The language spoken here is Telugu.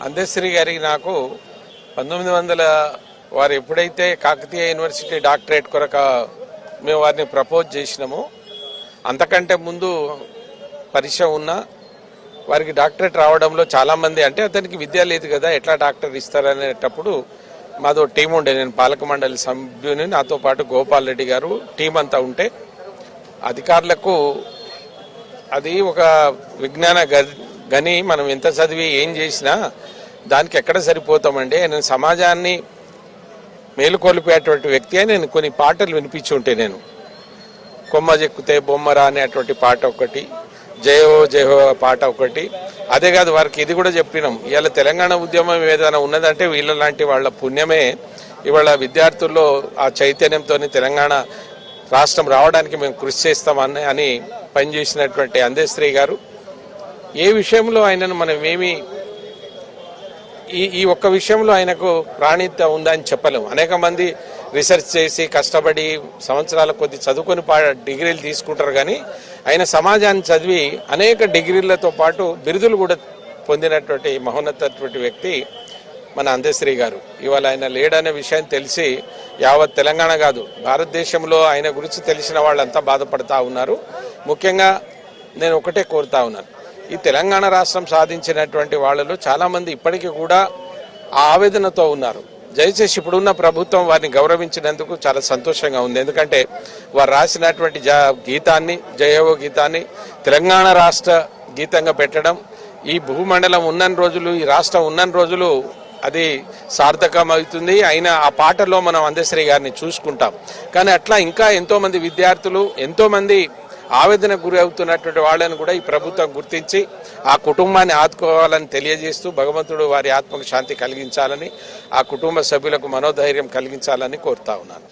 అందశ్రీ గారికి నాకు పంతొమ్మిది వందల వారు ఎప్పుడైతే కాకతీయ యూనివర్సిటీ డాక్టరేట్ కొరక మేము వారిని ప్రపోజ్ చేసినామో అంతకంటే ముందు పరీక్ష ఉన్న వారికి డాక్టరేట్ రావడంలో చాలామంది అంటే అతనికి విద్య లేదు కదా ఎట్లా డాక్టర్ ఇస్తారనేటప్పుడు మాదో టీం ఉండే నేను పాలక మండలి సభ్యుని నాతో పాటు గోపాల్ రెడ్డి గారు టీం అంతా ఉంటే అధికారులకు అది ఒక విజ్ఞాన కానీ మనం ఎంత చదివి ఏం చేసినా దానికి ఎక్కడ సరిపోతామండి నేను సమాజాన్ని మేలుకొలిపేటువంటి వ్యక్తి అని నేను. కొన్ని పాటలు వినిపించి ఉంటే నేను. కొమ్మ చెక్కితే బొమ్మరా అనేటువంటి పాట ఒకటి జయో జయో పాట ఒకటి. అదే కాదు వారికి ఇది కూడా చెప్పినాం. ఇవాళ తెలంగాణ ఉద్యమం ఏదైనా ఉన్నదంటే వీళ్ళ లాంటి వాళ్ళ పుణ్యమే. ఇవాళ విద్యార్థుల్లో ఆ చైతన్యంతో తెలంగాణ రాష్ట్రం రావడానికి మేము కృషి చేస్తామని అని పనిచేసినటువంటి అందేశ్రీ గారు. ఏ విషయంలో ఆయనను మనం ఏమి ఈ ఈ ఒక్క విషయంలో ఆయనకు ప్రాణిత్య ఉందని చెప్పలేము. అనేక మంది రీసెర్చ్ చేసి కష్టపడి సంవత్సరాల కొద్ది చదువుకొని పా డిగ్రీలు తీసుకుంటారు కానీ ఆయన సమాజాన్ని చదివి అనేక డిగ్రీలతో పాటు బిరుదులు కూడా పొందినటువంటి మహోన్నతటువంటి వ్యక్తి మన అందశ్రీ గారు. ఇవాళ ఆయన లేడనే విషయం తెలిసి యావత్ తెలంగాణ కాదు భారతదేశంలో ఆయన గురించి తెలిసిన వాళ్ళంతా బాధపడతా ఉన్నారు. ముఖ్యంగా నేను ఒకటే కోరుతా ఉన్నాను. ఈ తెలంగాణ రాష్ట్రం సాధించినటువంటి వాళ్ళలో చాలామంది ఇప్పటికీ కూడా ఆ ఆవేదనతో ఉన్నారు. దయచేసి ఇప్పుడున్న ప్రభుత్వం వారిని గౌరవించినందుకు చాలా సంతోషంగా ఉంది. ఎందుకంటే వారు రాసినటువంటి జా గీతాన్ని జయవో గీతాన్ని తెలంగాణ రాష్ట్ర గీతంగా పెట్టడం ఈ భూమండలం ఉన్నన్ని రోజులు ఈ రాష్ట్రం ఉన్నన్ని రోజులు అది సార్థకమవుతుంది. అయినా ఆ పాటలో మనం అందశ్రీ గారిని చూసుకుంటాం. కానీ అట్లా ఇంకా ఎంతోమంది విద్యార్థులు ఎంతోమంది ఆవేదన గురి అవుతున్నటువంటి వాళ్ళని కూడా ఈ ప్రభుత్వం గుర్తించి ఆ కుటుంబాన్ని ఆదుకోవాలని తెలియజేస్తూ భగవంతుడు వారి ఆత్మకు శాంతి కలిగించాలని ఆ కుటుంబ సభ్యులకు మనోధైర్యం కలిగించాలని కోరుతా ఉన్నాను.